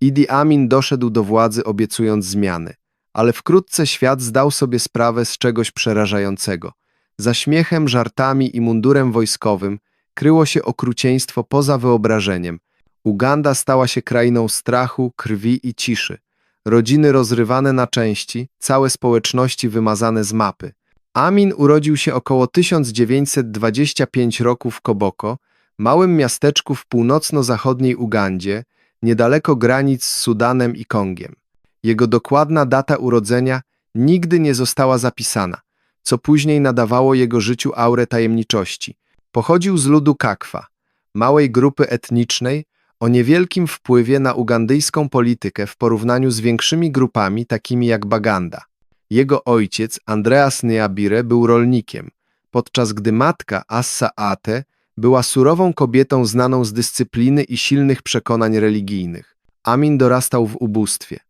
Idi Amin doszedł do władzy obiecując zmiany, ale wkrótce świat zdał sobie sprawę z czegoś przerażającego. Za śmiechem, żartami i mundurem wojskowym kryło się okrucieństwo poza wyobrażeniem. Uganda stała się krainą strachu, krwi i ciszy. Rodziny rozrywane na części, całe społeczności wymazane z mapy. Amin urodził się około 1925 roku w Koboko, małym miasteczku w północno-zachodniej Ugandzie, niedaleko granic z Sudanem i Kongiem. Jego dokładna data urodzenia nigdy nie została zapisana, co później nadawało jego życiu aurę tajemniczości. Pochodził z ludu Kakwa, małej grupy etnicznej o niewielkim wpływie na ugandyjską politykę w porównaniu z większymi grupami takimi jak Baganda. Jego ojciec, Andreas Nyabire, był rolnikiem, podczas gdy matka, Assa Ate, była surową kobietą znaną z dyscypliny i silnych przekonań religijnych. Amin dorastał w ubóstwie.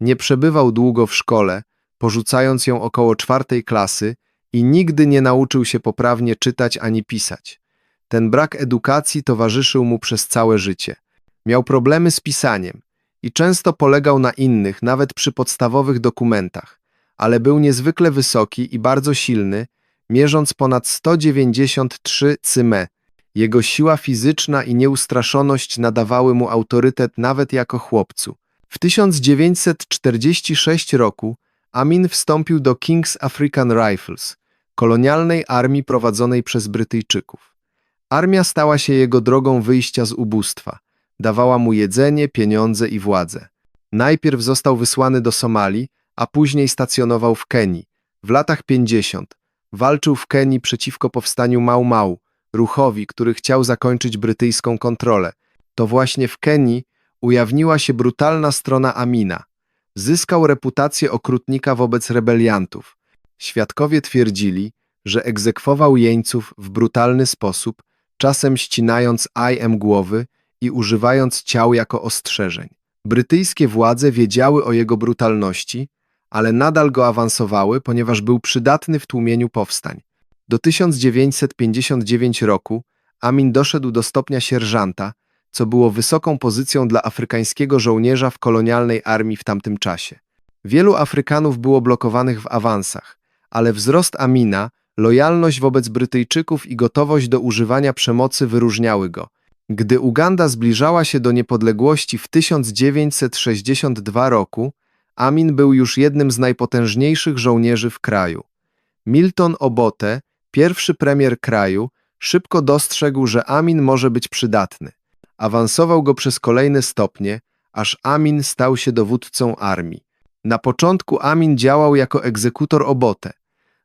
Nie przebywał długo w szkole, porzucając ją około czwartej klasy i nigdy nie nauczył się poprawnie czytać ani pisać. Ten brak edukacji towarzyszył mu przez całe życie. Miał problemy z pisaniem i często polegał na innych, nawet przy podstawowych dokumentach, ale był niezwykle wysoki i bardzo silny, mierząc ponad 193 cyme. Jego siła fizyczna i nieustraszoność nadawały mu autorytet nawet jako chłopcu. W 1946 roku Amin wstąpił do King's African Rifles, kolonialnej armii prowadzonej przez Brytyjczyków. Armia stała się jego drogą wyjścia z ubóstwa. Dawała mu jedzenie, pieniądze i władzę. Najpierw został wysłany do Somalii, a później stacjonował w Kenii. W latach 50 walczył w Kenii przeciwko powstaniu Mau Mau, ruchowi, który chciał zakończyć brytyjską kontrolę. To właśnie w Kenii ujawniła się brutalna strona Amina. Zyskał reputację okrutnika wobec rebeliantów. Świadkowie twierdzili, że egzekwował jeńców w brutalny sposób, czasem ścinając ajem głowy i używając ciał jako ostrzeżeń. Brytyjskie władze wiedziały o jego brutalności, ale nadal go awansowały, ponieważ był przydatny w tłumieniu powstań. Do 1959 roku Amin doszedł do stopnia sierżanta, co było wysoką pozycją dla afrykańskiego żołnierza w kolonialnej armii w tamtym czasie. Wielu Afrykanów było blokowanych w awansach, ale wzrost Amina, lojalność wobec Brytyjczyków i gotowość do używania przemocy wyróżniały go. Gdy Uganda zbliżała się do niepodległości w 1962 roku, Amin był już jednym z najpotężniejszych żołnierzy w kraju. Milton Obote, pierwszy premier kraju, szybko dostrzegł, że Amin może być przydatny. Awansował go przez kolejne stopnie, aż Amin stał się dowódcą armii. Na początku Amin działał jako egzekutor Obote.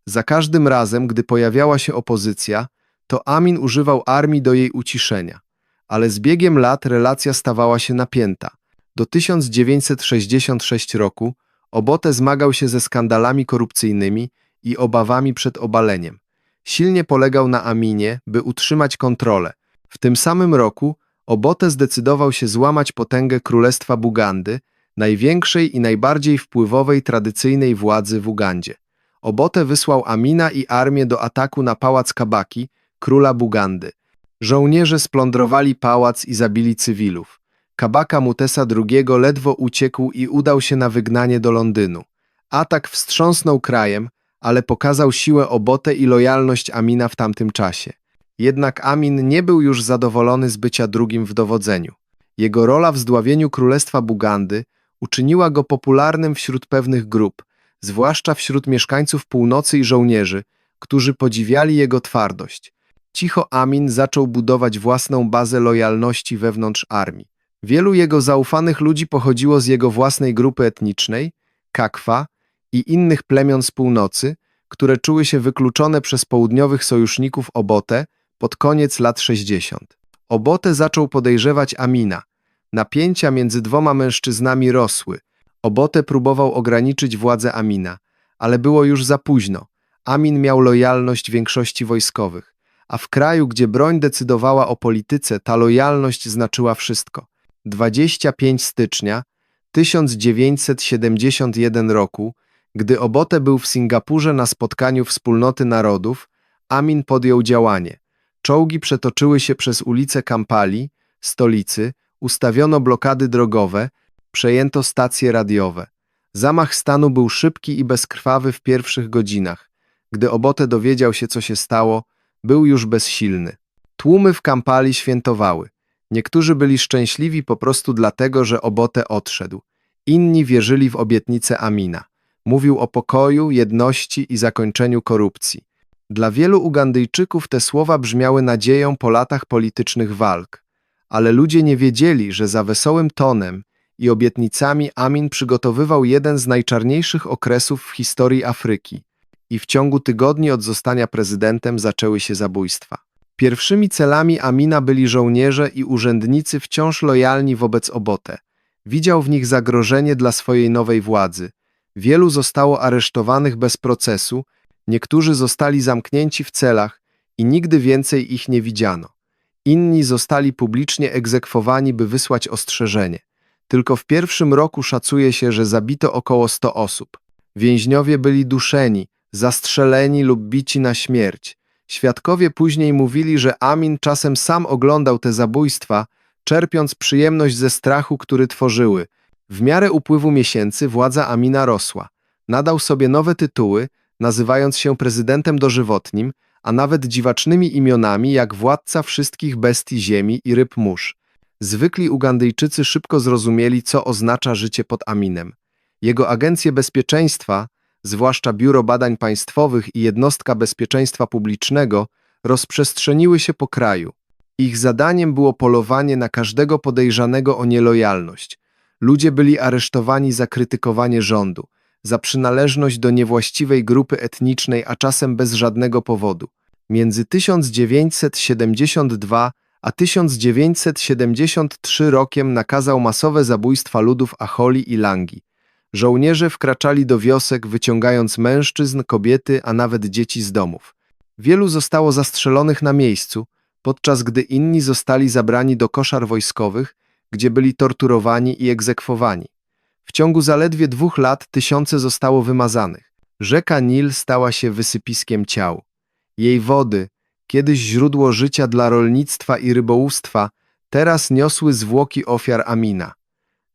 Za każdym razem, gdy pojawiała się opozycja, to Amin używał armii do jej uciszenia. Ale z biegiem lat relacja stawała się napięta. Do 1966 roku Obote zmagał się ze skandalami korupcyjnymi i obawami przed obaleniem. Silnie polegał na Aminie, by utrzymać kontrolę. W tym samym roku Obote zdecydował się złamać potęgę Królestwa Bugandy, największej i najbardziej wpływowej tradycyjnej władzy w Ugandzie. Obote wysłał Amina i armię do ataku na pałac Kabaki, króla Bugandy. Żołnierze splądrowali pałac i zabili cywilów. Kabaka Mutesa II ledwo uciekł i udał się na wygnanie do Londynu. Atak wstrząsnął krajem, ale pokazał siłę Obote i lojalność Amina w tamtym czasie. Jednak Amin nie był już zadowolony z bycia drugim w dowodzeniu. Jego rola w zdławieniu Królestwa Bugandy uczyniła go popularnym wśród pewnych grup, zwłaszcza wśród mieszkańców północy i żołnierzy, którzy podziwiali jego twardość. Cicho Amin zaczął budować własną bazę lojalności wewnątrz armii. Wielu jego zaufanych ludzi pochodziło z jego własnej grupy etnicznej, Kakwa i innych plemion z północy, które czuły się wykluczone przez południowych sojuszników Obote pod koniec lat 60. Obote zaczął podejrzewać Amina. Napięcia między dwoma mężczyznami rosły. Obote próbował ograniczyć władzę Amina, ale było już za późno. Amin miał lojalność większości wojskowych, a w kraju, gdzie broń decydowała o polityce, ta lojalność znaczyła wszystko. 25 stycznia 1971 roku, gdy Obote był w Singapurze na spotkaniu Wspólnoty Narodów, Amin podjął działanie. Czołgi przetoczyły się przez ulice Kampali, stolicy, ustawiono blokady drogowe, Przejęto stacje radiowe. Zamach stanu był szybki i bezkrwawy w pierwszych godzinach. Gdy Obote dowiedział się, co się stało, był już bezsilny. Tłumy w Kampali świętowały. Niektórzy byli szczęśliwi po prostu dlatego, że Obote odszedł. Inni wierzyli w obietnicę Amina. Mówił o pokoju, jedności i zakończeniu korupcji. Dla wielu Ugandyjczyków te słowa brzmiały nadzieją po latach politycznych walk. Ale ludzie nie wiedzieli, że za wesołym tonem i obietnicami Amin przygotowywał jeden z najczarniejszych okresów w historii Afryki. I w ciągu tygodni od zostania prezydentem zaczęły się zabójstwa. Pierwszymi celami Amina byli żołnierze i urzędnicy wciąż lojalni wobec Obote. Widział w nich zagrożenie dla swojej nowej władzy. Wielu zostało aresztowanych bez procesu, niektórzy zostali zamknięci w celach i nigdy więcej ich nie widziano. Inni zostali publicznie egzekwowani, by wysłać ostrzeżenie. Tylko w pierwszym roku szacuje się, że zabito około 100 osób. Więźniowie byli duszeni, zastrzeleni lub bici na śmierć. Świadkowie później mówili, że Amin czasem sam oglądał te zabójstwa, czerpiąc przyjemność ze strachu, który tworzyły. W miarę upływu miesięcy władza Amina rosła. Nadał sobie nowe tytuły, nazywając się prezydentem dożywotnim, a nawet dziwacznymi imionami jak władca wszystkich bestii ziemi i ryb mórz. Zwykli Ugandyjczycy szybko zrozumieli, co oznacza życie pod Aminem. Jego agencje bezpieczeństwa, zwłaszcza Biuro Badań Państwowych i Jednostka Bezpieczeństwa Publicznego, rozprzestrzeniły się po kraju. Ich zadaniem było polowanie na każdego podejrzanego o nielojalność. Ludzie byli aresztowani za krytykowanie rządu, za przynależność do niewłaściwej grupy etnicznej, a czasem bez żadnego powodu. Między 1972 a 1973 rokiem nakazał masowe zabójstwa ludów Acholi i Langi. Żołnierze wkraczali do wiosek, wyciągając mężczyzn, kobiety, a nawet dzieci z domów. Wielu zostało zastrzelonych na miejscu, podczas gdy inni zostali zabrani do koszar wojskowych, gdzie byli torturowani i egzekwowani. W ciągu zaledwie dwóch lat tysiące zostało wymazanych. Rzeka Nil stała się wysypiskiem ciał. Jej wody, kiedyś źródło życia dla rolnictwa i rybołówstwa, teraz niosły zwłoki ofiar Amina.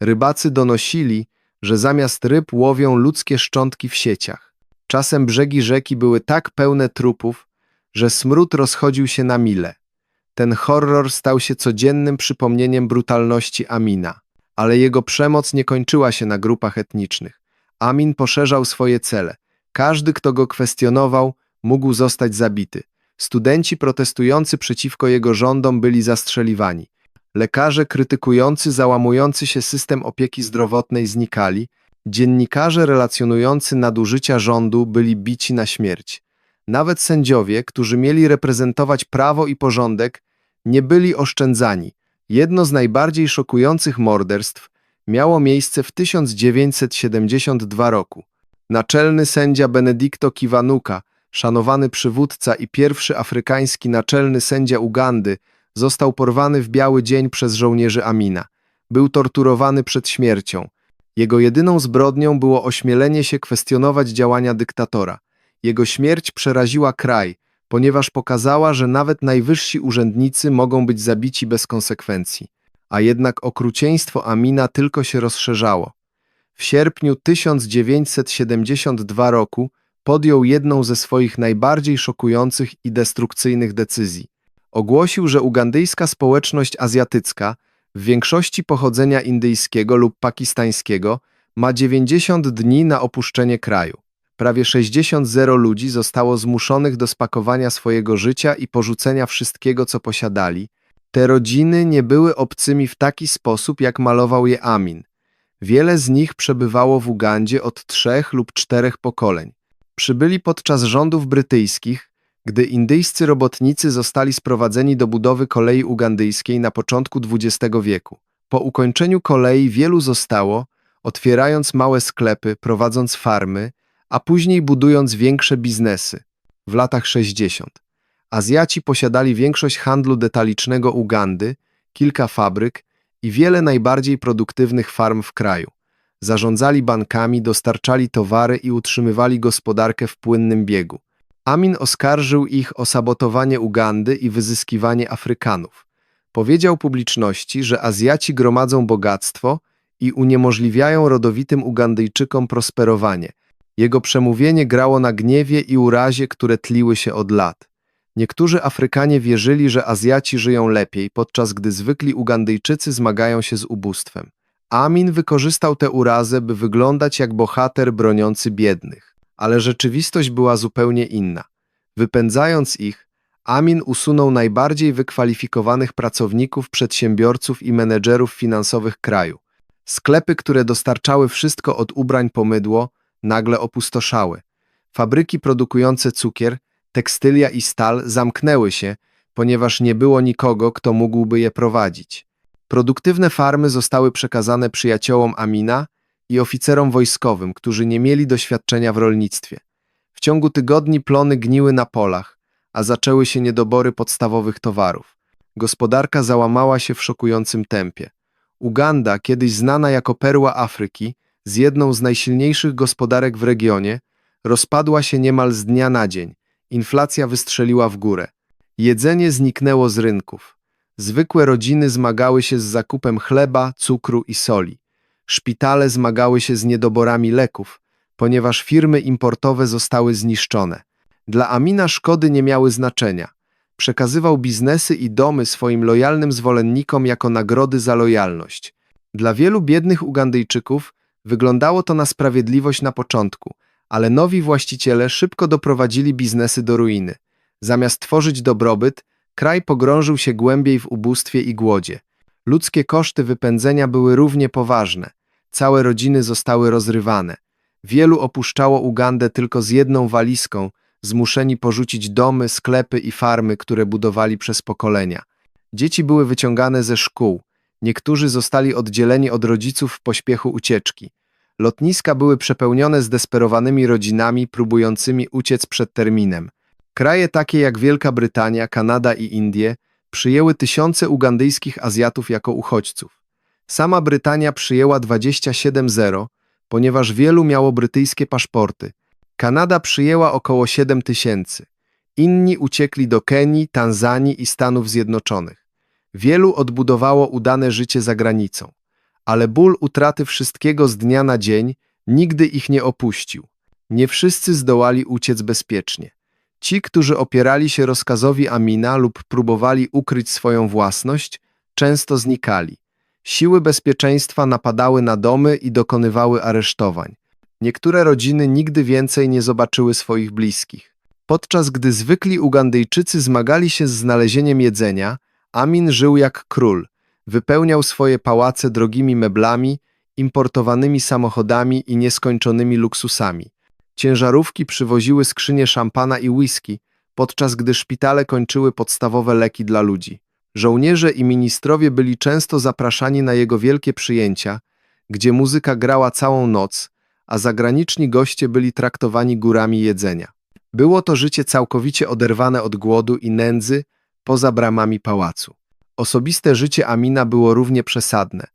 Rybacy donosili, że zamiast ryb łowią ludzkie szczątki w sieciach. Czasem brzegi rzeki były tak pełne trupów, że smród rozchodził się na mile. Ten horror stał się codziennym przypomnieniem brutalności Amina. Ale jego przemoc nie kończyła się na grupach etnicznych. Amin poszerzał swoje cele. Każdy, kto go kwestionował, mógł zostać zabity. Studenci protestujący przeciwko jego rządom byli zastrzeliwani. Lekarze krytykujący załamujący się system opieki zdrowotnej znikali. Dziennikarze relacjonujący nadużycia rządu byli bici na śmierć. Nawet sędziowie, którzy mieli reprezentować prawo i porządek, nie byli oszczędzani. Jedno z najbardziej szokujących morderstw miało miejsce w 1972 roku. Naczelny sędzia Benedicto Kiwanuka, szanowany przywódca i pierwszy afrykański naczelny sędzia Ugandy, został porwany w biały dzień przez żołnierzy Amina. Był torturowany przed śmiercią. Jego jedyną zbrodnią było ośmielenie się kwestionować działania dyktatora. Jego śmierć przeraziła kraj, ponieważ pokazała, że nawet najwyżsi urzędnicy mogą być zabici bez konsekwencji. A jednak okrucieństwo Amina tylko się rozszerzało. W sierpniu 1972 roku podjął jedną ze swoich najbardziej szokujących i destrukcyjnych decyzji. Ogłosił, że ugandyjska społeczność azjatycka, w większości pochodzenia indyjskiego lub pakistańskiego, ma 90 dni na opuszczenie kraju. Prawie 60 zero ludzi zostało zmuszonych do spakowania swojego życia i porzucenia wszystkiego, co posiadali. Te rodziny nie były obcymi w taki sposób, jak malował je Amin. Wiele z nich przebywało w Ugandzie od trzech lub czterech pokoleń. Przybyli podczas rządów brytyjskich, gdy indyjscy robotnicy zostali sprowadzeni do budowy kolei ugandyjskiej na początku XX wieku. Po ukończeniu kolei wielu zostało, otwierając małe sklepy, prowadząc farmy, a później budując większe biznesy. W latach 60. Azjaci posiadali większość handlu detalicznego Ugandy, kilka fabryk i wiele najbardziej produktywnych farm w kraju. Zarządzali bankami, dostarczali towary i utrzymywali gospodarkę w płynnym biegu. Amin oskarżył ich o sabotowanie Ugandy i wyzyskiwanie Afrykanów. Powiedział publiczności, że Azjaci gromadzą bogactwo i uniemożliwiają rodowitym Ugandyjczykom prosperowanie. Jego przemówienie grało na gniewie i urazie, które tliły się od lat. Niektórzy Afrykanie wierzyli, że Azjaci żyją lepiej, podczas gdy zwykli Ugandyjczycy zmagają się z ubóstwem. Amin wykorzystał tę urazę, by wyglądać jak bohater broniący biednych. Ale rzeczywistość była zupełnie inna. Wypędzając ich, Amin usunął najbardziej wykwalifikowanych pracowników, przedsiębiorców i menedżerów finansowych kraju. Sklepy, które dostarczały wszystko od ubrań po mydło, nagle opustoszały. Fabryki produkujące cukier, tekstylia i stal zamknęły się, ponieważ nie było nikogo, kto mógłby je prowadzić. Produktywne farmy zostały przekazane przyjaciołom Amina i oficerom wojskowym, którzy nie mieli doświadczenia w rolnictwie. W ciągu tygodni plony gniły na polach, a zaczęły się niedobory podstawowych towarów. Gospodarka załamała się w szokującym tempie. Uganda, kiedyś znana jako perła Afryki, z jedną z najsilniejszych gospodarek w regionie, rozpadła się niemal z dnia na dzień. Inflacja wystrzeliła w górę. Jedzenie zniknęło z rynków. Zwykłe rodziny zmagały się z zakupem chleba, cukru i soli. Szpitale zmagały się z niedoborami leków, ponieważ firmy importowe zostały zniszczone. Dla Amina szkody nie miały znaczenia. Przekazywał biznesy i domy swoim lojalnym zwolennikom jako nagrody za lojalność. Dla wielu biednych Ugandyjczyków wyglądało to na sprawiedliwość na początku, ale nowi właściciele szybko doprowadzili biznesy do ruiny. Zamiast tworzyć dobrobyt, kraj pogrążył się głębiej w ubóstwie i głodzie. Ludzkie koszty wypędzenia były równie poważne. Całe rodziny zostały rozrywane. Wielu opuszczało Ugandę tylko z jedną walizką, zmuszeni porzucić domy, sklepy i farmy, które budowali przez pokolenia. Dzieci były wyciągane ze szkół. Niektórzy zostali oddzieleni od rodziców w pośpiechu ucieczki. Lotniska były przepełnione zdesperowanymi rodzinami próbującymi uciec przed terminem. Kraje takie jak Wielka Brytania, Kanada i Indie przyjęły tysiące ugandyjskich Azjatów jako uchodźców. Sama Brytania przyjęła 27-0, ponieważ wielu miało brytyjskie paszporty. Kanada przyjęła około 7 tysięcy. Inni uciekli do Kenii, Tanzanii i Stanów Zjednoczonych. Wielu odbudowało udane życie za granicą. Ale ból utraty wszystkiego z dnia na dzień nigdy ich nie opuścił. Nie wszyscy zdołali uciec bezpiecznie. Ci, którzy opierali się rozkazowi Amina lub próbowali ukryć swoją własność, często znikali. Siły bezpieczeństwa napadały na domy i dokonywały aresztowań. Niektóre rodziny nigdy więcej nie zobaczyły swoich bliskich. Podczas gdy zwykli Ugandyjczycy zmagali się z znalezieniem jedzenia, Amin żył jak król. Wypełniał swoje pałace drogimi meblami, importowanymi samochodami i nieskończonymi luksusami. Ciężarówki przywoziły skrzynie szampana i whisky, podczas gdy szpitale kończyły podstawowe leki dla ludzi. Żołnierze i ministrowie byli często zapraszani na jego wielkie przyjęcia, gdzie muzyka grała całą noc, a zagraniczni goście byli traktowani górami jedzenia. Było to życie całkowicie oderwane od głodu i nędzy poza bramami pałacu. Osobiste życie Amina było równie przesadne.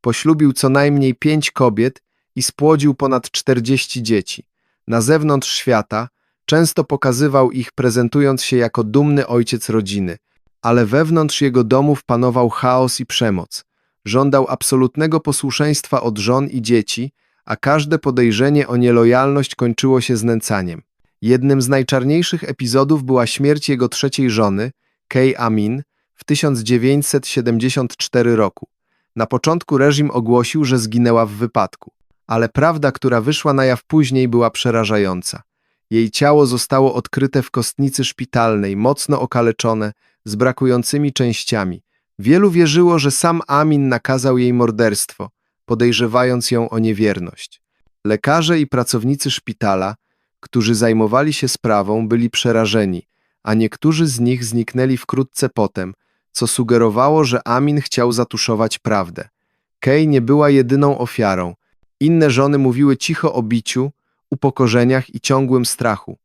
Poślubił co najmniej pięć kobiet i spłodził ponad czterdzieści dzieci. Na zewnątrz świata często pokazywał ich, prezentując się jako dumny ojciec rodziny, ale wewnątrz jego domów panował chaos i przemoc. Żądał absolutnego posłuszeństwa od żon i dzieci, a każde podejrzenie o nielojalność kończyło się znęcaniem. Jednym z najczarniejszych epizodów była śmierć jego trzeciej żony, Kay Amin, w 1974 roku. Na początku reżim ogłosił, że zginęła w wypadku, ale prawda, która wyszła na jaw później, była przerażająca. Jej ciało zostało odkryte w kostnicy szpitalnej, mocno okaleczone, z brakującymi częściami. Wielu wierzyło, że sam Amin nakazał jej morderstwo, podejrzewając ją o niewierność. Lekarze i pracownicy szpitala, którzy zajmowali się sprawą, byli przerażeni, a niektórzy z nich zniknęli wkrótce potem, co sugerowało, że Amin chciał zatuszować prawdę. Kay nie była jedyną ofiarą. Inne żony mówiły cicho o biciu, upokorzeniach i ciągłym strachu.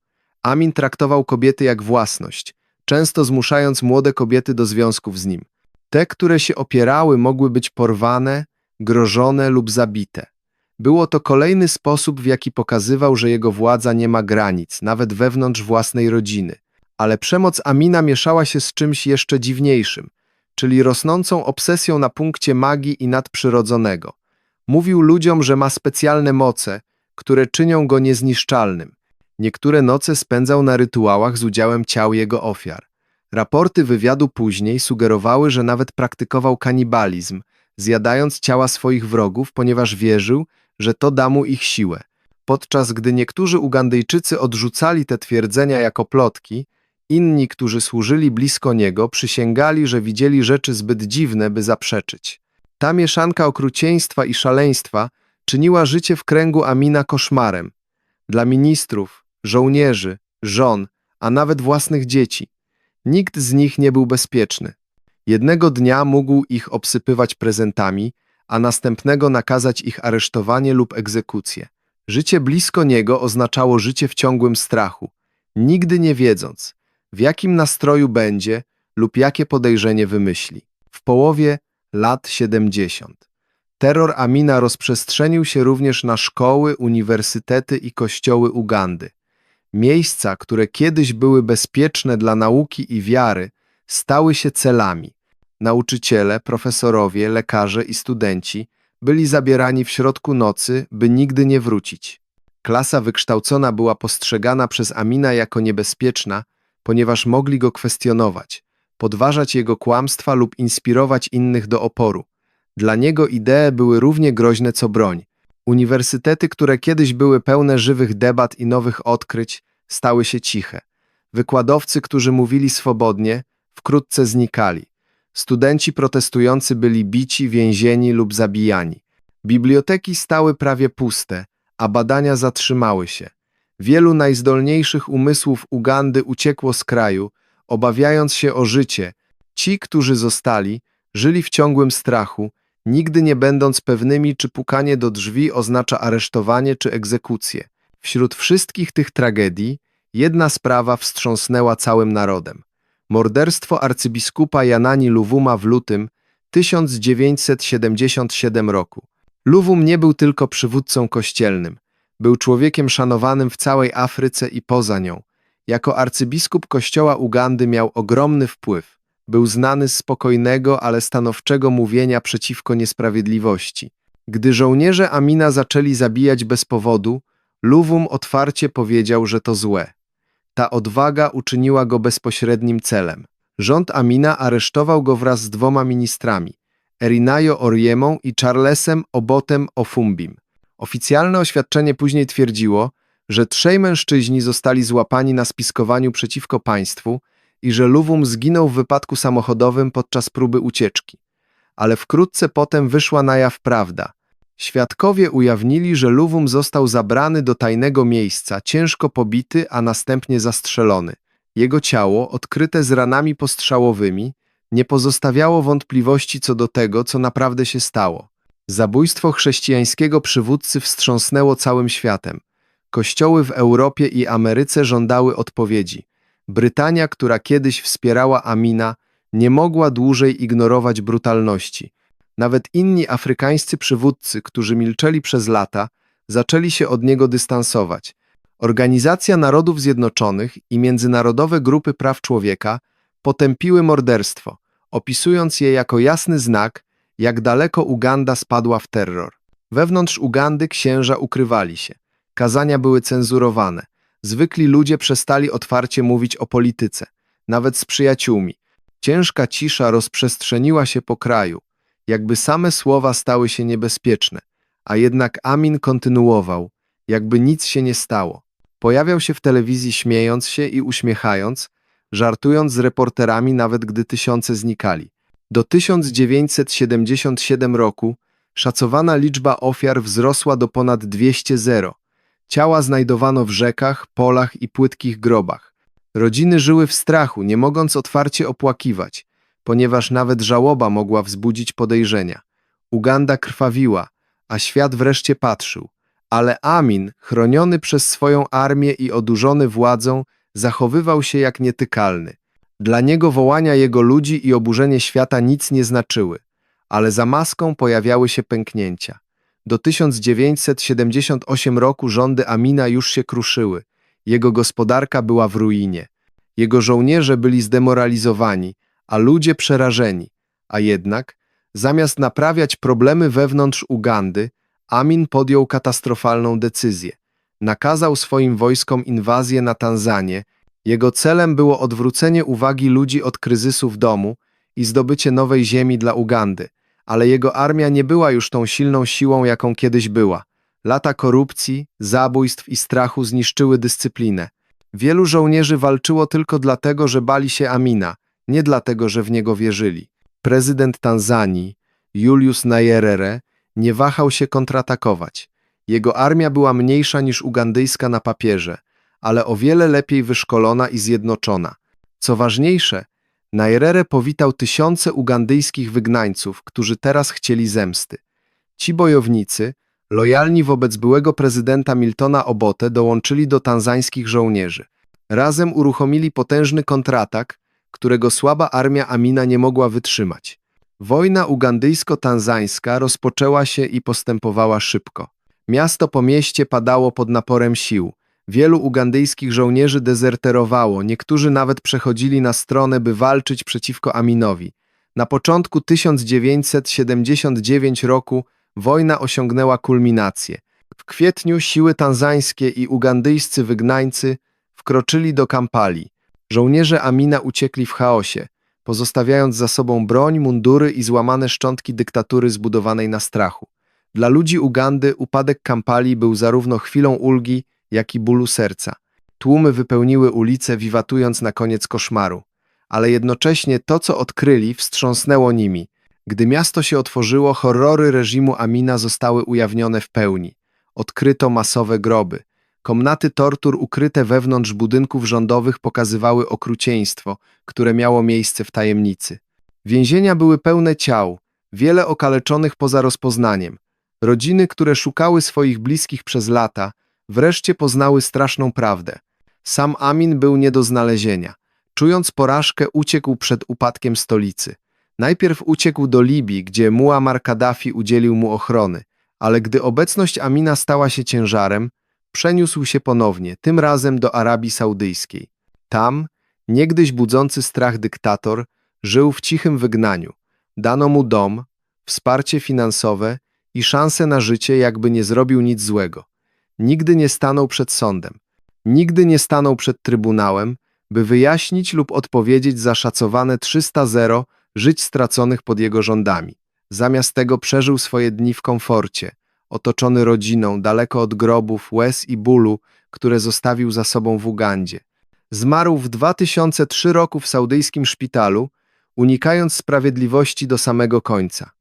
Amin traktował kobiety jak własność, często zmuszając młode kobiety do związków z nim. Te, które się opierały, mogły być porwane, grożone lub zabite. Było to kolejny sposób, w jaki pokazywał, że jego władza nie ma granic, nawet wewnątrz własnej rodziny. Ale przemoc Amina mieszała się z czymś jeszcze dziwniejszym, czyli rosnącą obsesją na punkcie magii i nadprzyrodzonego. Mówił ludziom, że ma specjalne moce, które czynią go niezniszczalnym. Niektóre noce spędzał na rytuałach z udziałem ciał jego ofiar. Raporty wywiadu później sugerowały, że nawet praktykował kanibalizm, zjadając ciała swoich wrogów, ponieważ wierzył, że to da mu ich siłę. Podczas gdy niektórzy Ugandyjczycy odrzucali te twierdzenia jako plotki, inni, którzy służyli blisko niego, przysięgali, że widzieli rzeczy zbyt dziwne, by zaprzeczyć. Ta mieszanka okrucieństwa i szaleństwa czyniła życie w kręgu Amina koszmarem. Dla ministrów, żołnierzy, żon, a nawet własnych dzieci. Nikt z nich nie był bezpieczny. Jednego dnia mógł ich obsypywać prezentami, a następnego nakazać ich aresztowanie lub egzekucję. Życie blisko niego oznaczało życie w ciągłym strachu, nigdy nie wiedząc, w jakim nastroju będzie lub jakie podejrzenie wymyśli. W połowie lat 70. Terror Amina rozprzestrzenił się również na szkoły, uniwersytety i kościoły Ugandy. Miejsca, które kiedyś były bezpieczne dla nauki i wiary, stały się celami. Nauczyciele, profesorowie, lekarze i studenci byli zabierani w środku nocy, by nigdy nie wrócić. Klasa wykształcona była postrzegana przez Amina jako niebezpieczna, ponieważ mogli go kwestionować, podważać jego kłamstwa lub inspirować innych do oporu. Dla niego idee były równie groźne co broń. Uniwersytety, które kiedyś były pełne żywych debat i nowych odkryć, stały się ciche. Wykładowcy, którzy mówili swobodnie, wkrótce znikali. Studenci protestujący byli bici, więzieni lub zabijani. Biblioteki stały prawie puste, a badania zatrzymały się. Wielu najzdolniejszych umysłów Ugandy uciekło z kraju, obawiając się o życie. Ci, którzy zostali, żyli w ciągłym strachu, nigdy nie będąc pewnymi, czy pukanie do drzwi oznacza aresztowanie czy egzekucję. Wśród wszystkich tych tragedii jedna sprawa wstrząsnęła całym narodem. Morderstwo arcybiskupa Janani Luwuma w lutym 1977 roku. Luwum nie był tylko przywódcą kościelnym. Był człowiekiem szanowanym w całej Afryce i poza nią. Jako arcybiskup kościoła Ugandy miał ogromny wpływ. Był znany z spokojnego, ale stanowczego mówienia przeciwko niesprawiedliwości. Gdy żołnierze Amina zaczęli zabijać bez powodu, Luwum otwarcie powiedział, że to złe. Ta odwaga uczyniła go bezpośrednim celem. Rząd Amina aresztował go wraz z dwoma ministrami, Erinayo Oriemą i Charlesem Obotem Ofumbim. Oficjalne oświadczenie później twierdziło, że trzej mężczyźni zostali złapani na spiskowaniu przeciwko państwu i że Luwum zginął w wypadku samochodowym podczas próby ucieczki. Ale wkrótce potem wyszła na jaw prawda. Świadkowie ujawnili, że Luwum został zabrany do tajnego miejsca, ciężko pobity, a następnie zastrzelony. Jego ciało, odkryte z ranami postrzałowymi, nie pozostawiało wątpliwości co do tego, co naprawdę się stało. Zabójstwo chrześcijańskiego przywódcy wstrząsnęło całym światem. Kościoły w Europie i Ameryce żądały odpowiedzi. Brytania, która kiedyś wspierała Amina, nie mogła dłużej ignorować brutalności. Nawet inni afrykańscy przywódcy, którzy milczeli przez lata, zaczęli się od niego dystansować. Organizacja Narodów Zjednoczonych i międzynarodowe grupy praw człowieka potępiły morderstwo, opisując je jako jasny znak, jak daleko Uganda spadła w terror. Wewnątrz Ugandy księża ukrywali się. Kazania były cenzurowane. Zwykli ludzie przestali otwarcie mówić o polityce, nawet z przyjaciółmi. Ciężka cisza rozprzestrzeniła się po kraju, jakby same słowa stały się niebezpieczne, a jednak Amin kontynuował, jakby nic się nie stało. Pojawiał się w telewizji śmiejąc się i uśmiechając, żartując z reporterami nawet gdy tysiące znikali. Do 1977 roku szacowana liczba ofiar wzrosła do ponad 200 zero. Ciała znajdowano w rzekach, polach i płytkich grobach. Rodziny żyły w strachu, nie mogąc otwarcie opłakiwać, ponieważ nawet żałoba mogła wzbudzić podejrzenia. Uganda krwawiła, a świat wreszcie patrzył. Ale Amin, chroniony przez swoją armię i odurzony władzą, zachowywał się jak nietykalny. Dla niego wołania jego ludzi i oburzenie świata nic nie znaczyły, ale za maską pojawiały się pęknięcia. Do 1978 roku rządy Amina już się kruszyły. Jego gospodarka była w ruinie. Jego żołnierze byli zdemoralizowani, a ludzie przerażeni. A jednak, zamiast naprawiać problemy wewnątrz Ugandy, Amin podjął katastrofalną decyzję. Nakazał swoim wojskom inwazję na Tanzanię. Jego celem było odwrócenie uwagi ludzi od kryzysu w domu i zdobycie nowej ziemi dla Ugandy. Ale jego armia nie była już tą silną siłą, jaką kiedyś była. Lata korupcji, zabójstw i strachu zniszczyły dyscyplinę. Wielu żołnierzy walczyło tylko dlatego, że bali się Amina, nie dlatego, że w niego wierzyli. Prezydent Tanzanii, Julius Nyerere, nie wahał się kontratakować. Jego armia była mniejsza niż ugandyjska na papierze, ale o wiele lepiej wyszkolona i zjednoczona. Co ważniejsze, Nyerere powitał tysiące ugandyjskich wygnańców, którzy teraz chcieli zemsty. Ci bojownicy, lojalni wobec byłego prezydenta Miltona Obote, dołączyli do tanzańskich żołnierzy. Razem uruchomili potężny kontratak, którego słaba armia Amina nie mogła wytrzymać. Wojna ugandyjsko-tanzańska rozpoczęła się i postępowała szybko. Miasto po mieście padało pod naporem sił. Wielu ugandyjskich żołnierzy dezerterowało, niektórzy nawet przechodzili na stronę, by walczyć przeciwko Aminowi. Na początku 1979 roku wojna osiągnęła kulminację. W kwietniu siły tanzańskie i ugandyjscy wygnańcy wkroczyli do Kampali. Żołnierze Amina uciekli w chaosie, pozostawiając za sobą broń, mundury i złamane szczątki dyktatury zbudowanej na strachu. Dla ludzi Ugandy upadek Kampali był zarówno chwilą ulgi, jak i bólu serca. Tłumy wypełniły ulice, wiwatując na koniec koszmaru. Ale jednocześnie to, co odkryli, wstrząsnęło nimi. Gdy miasto się otworzyło, horrory reżimu Amina zostały ujawnione w pełni. Odkryto masowe groby. Komnaty tortur ukryte wewnątrz budynków rządowych pokazywały okrucieństwo, które miało miejsce w tajemnicy. Więzienia były pełne ciał, wiele okaleczonych poza rozpoznaniem. Rodziny, które szukały swoich bliskich przez lata, wreszcie poznały straszną prawdę. Sam Amin był nie do znalezienia. Czując porażkę, uciekł przed upadkiem stolicy. Najpierw uciekł do Libii, gdzie Muammar Kaddafi udzielił mu ochrony, ale gdy obecność Amina stała się ciężarem, przeniósł się ponownie, tym razem do Arabii Saudyjskiej. Tam, niegdyś budzący strach dyktator, żył w cichym wygnaniu. Dano mu dom, wsparcie finansowe i szansę na życie, jakby nie zrobił nic złego. Nigdy nie stanął przed sądem. Nigdy nie stanął przed trybunałem, by wyjaśnić lub odpowiedzieć za szacowane 300 zero żyć straconych pod jego rządami. Zamiast tego przeżył swoje dni w komforcie, otoczony rodziną, daleko od grobów, łez i bólu, które zostawił za sobą w Ugandzie. Zmarł w 2003 roku w saudyjskim szpitalu, unikając sprawiedliwości do samego końca.